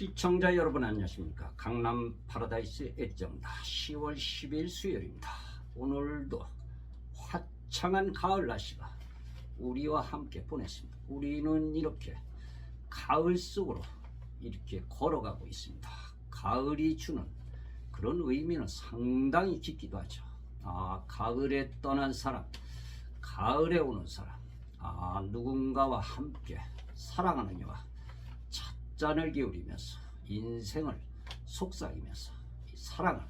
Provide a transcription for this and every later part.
시청자 여러분 안녕하십니까? 강남 파라다이스 애정다 10월 10일 수요일입니다. 오늘도 화창한 가을 날씨가 우리와 함께 보냈습니다. 우리는 이렇게 가을 속으로 이렇게 걸어가고 있습니다. 가을이 주는 그런 의미는 상당히 깊기도 하죠. 아 가을에 떠난 사람 가을에 오는 사람 아 누군가와 함께 사랑하는 여와 찻잔을 기울이면서 인생을 속삭이면서 이 사랑을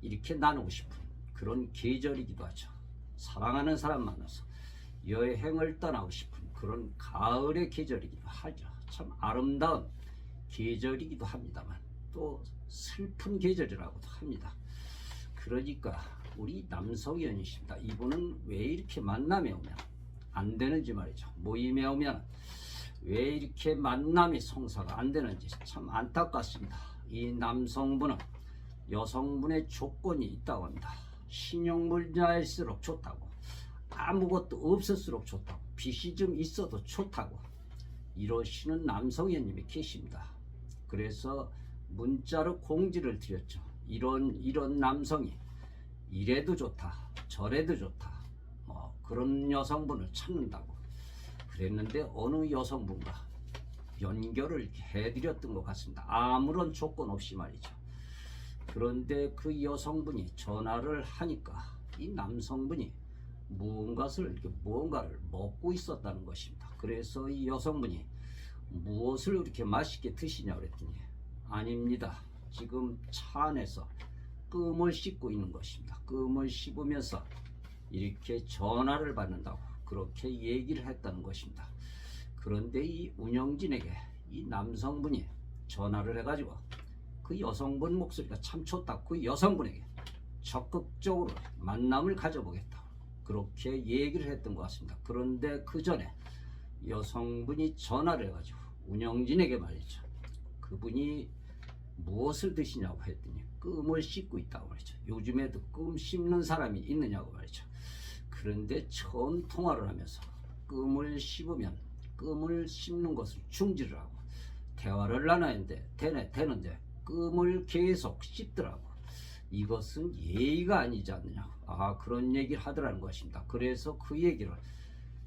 이렇게 나누고 싶은 그런 계절이기도 하죠. 사랑하는 사람 만나서 여행을 떠나고 싶은 그런 가을의 계절이기도 하죠. 참 아름다운 계절이기도 합니다만 또 슬픈 계절이라고도 합니다. 그러니까 우리 남성연이십니다. 이분은 왜 이렇게 만남에 오면 안 되는지 말이죠. 모임에 오면 왜 이렇게 만남이 성사가 안 되는지 참 안타깝습니다. 이 남성분은 여성분의 조건이 있다고 합니다. 신용물자일수록 좋다고 아무것도 없을수록 좋다고 빚이 좀 있어도 좋다고 이러시는 남성연님이 계십니다. 그래서 문자로 공지를 드렸죠. 이런 이런 남성이 이래도 좋다, 저래도 좋다, 뭐 그런 여성분을 찾는다고 그랬는데 어느 여성분과 연결을 해드렸던 것 같습니다. 아무런 조건 없이 말이죠. 그런데 그 여성분이 전화를 하니까 이 남성분이 무언가를 이렇게 무언가를 먹고 있었다는 것입니다. 그래서 이 여성분이 무엇을 이렇게 맛있게 드시냐 그랬더니 아닙니다. 지금 차 안에서 끔을 씹고 있는 것입니다. 끔을 씹으면서 이렇게 전화를 받는다고 그렇게 얘기를 했다는 것입니다. 그런데 이 운영진에게 이 남성분이 전화를 해가지고 그 여성분 목소리가 참 좋다. 그 여성분에게 적극적으로 만남을 가져보겠다. 그렇게 얘기를 했던 것 같습니다. 그런데 그 전에 여성분이 전화를 해가지고 운영진에게 말이죠. 그분이 무엇을 드시냐고 했더니 끔을 씹고 있다고 말이죠. 요즘에도 끔 씹는 사람이 있느냐고 말이죠. 그런데 처음 통화를 하면서 끔을 씹으면 끔을 씹는 것을 중지를 하고 대화를 나눠야는데 되네 되는데 끔을 계속 씹더라고. 이것은 예의가 아니지 않느냐. 아 그런 얘기를 하더라는 것입니다. 그래서 그 얘기를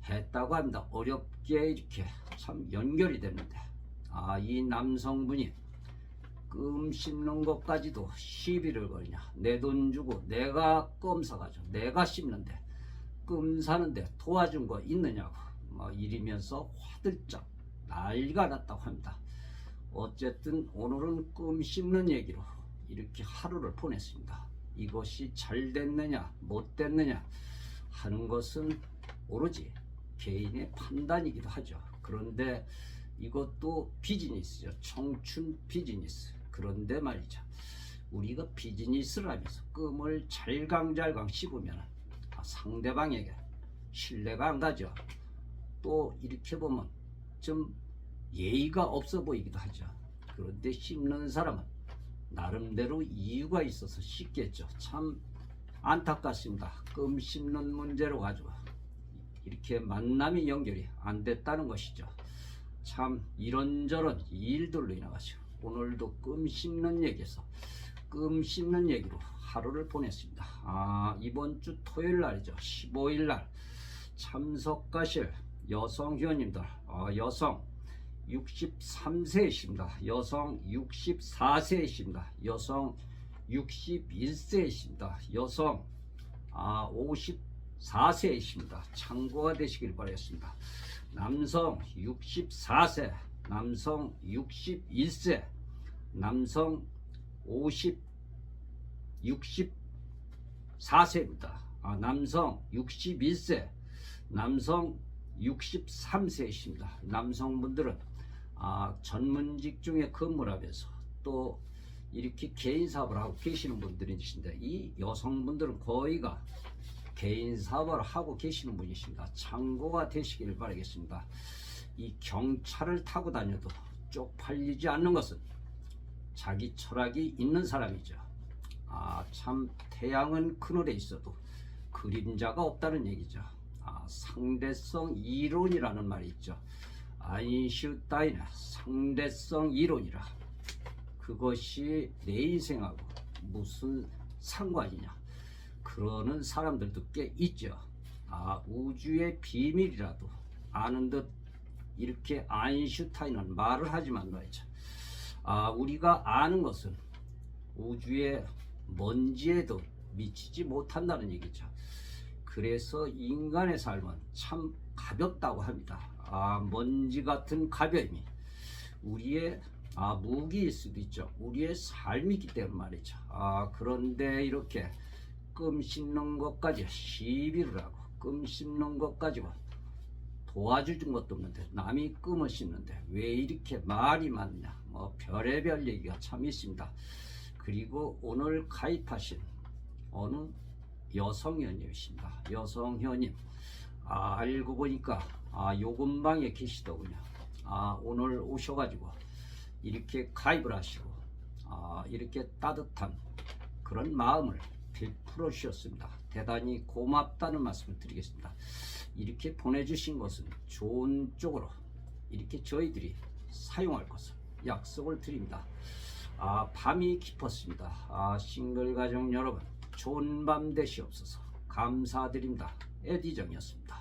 했다고 합니다. 어렵게 이렇게 참 연결이 됐는데. 아 이 남성분이 끔 씹는 것까지도 시비를 걸냐. 내 돈 주고 내가 껌 사가지고 내가 씹는데 끔 사는데 도와준 거 있느냐고 뭐 이러면서 화들짝 난리가 났다고 합니다. 어쨌든 오늘은 끔 씹는 얘기로 이렇게 하루를 보냈습니다. 이것이 잘 됐느냐 못 됐느냐 하는 것은 오로지 개인의 판단이기도 하죠. 그런데 이것도 비즈니스죠. 청춘 비즈니스. 그런데 말이죠. 우리가 비즈니스를 하면서 끔을 잘강잘강 씹으면 아, 상대방에게 신뢰가 안 가죠. 또 이렇게 보면 좀 예의가 없어 보이기도 하죠. 그런데 씹는 사람은 나름대로 이유가 있어서 씹겠죠. 참 안타깝습니다. 끔 씹는 문제로 가지고 이렇게 만남이 연결이 안 됐다는 것이죠. 참 이런저런 일들로 인해가지고 오늘도 끔 씹는 얘기에서 끔 씹는 얘기로 하루를 보냈습니다. 아 이번 주 토요일 날이죠. 15일 날 참석하실 여성 회원님들 아, 여성 63세이십니다. 여성 64세이십니다. 여성 61세이십니다. 여성 아, 54세이십니다. 참고가 되시길 바라겠습니다. 남성 64세, 남성 61세, 남성 50, 64세입니다. 아, 남성 61세, 남성 63세이십니다. 남성분들은 아, 전문직 중에 근무하면서 또 이렇게 개인 사업을 하고 계시는 분들이신데 이 여성분들은 거의가 개인 사업을 하고 계시는 분이십니다. 참고가 되시길 바라겠습니다. 이 경찰을 타고 다녀도 쪽팔리지 않는 것은 자기 철학이 있는 사람이죠. 아, 참 태양은 그늘에 있어도 그림자가 없다는 얘기죠. 아, 상대성 이론이라는 말이 있죠. 아인슈타인의 상대성 이론이라 그것이 내 인생하고 무슨 상관이냐? 그러는 사람들도 꽤 있죠. 아, 우주의 비밀이라도 아는 듯 이렇게 아인슈타인은 말을 하지만 말이죠. 아, 우리가 아는 것은 우주의 먼지에도 미치지 못한다는 얘기죠. 그래서 인간의 삶은 참 가볍다고 합니다. 아, 먼지 같은 가벼움이 우리의 아, 무기일 수도 있죠. 우리의 삶이기 때문에 말이죠. 아, 그런데 이렇게 끔 씹는 것까지 시비를 하고 끔 씹는 것 가지고 도와주는 것도 없는데 남이 끔을 씹는데 왜 이렇게 말이 많냐? 뭐 별의별 얘기가 참 있습니다. 그리고 오늘 가입하신 어느 여성현님이십니다. 여성현님 아, 알고 보니까 아, 요금방에 계시더군요. 아, 오늘 오셔가지고 이렇게 가입을 하시고 아, 이렇게 따뜻한 그런 마음을 베풀어 주셨습니다. 대단히 고맙다는 말씀을 드리겠습니다. 이렇게 보내주신 것은 좋은 쪽으로 이렇게 저희들이 사용할 것을 약속을 드립니다. 아, 밤이 깊었습니다. 아, 싱글 가정 여러분, 좋은 밤 되시옵소서. 감사드립니다. 에디정이었습니다.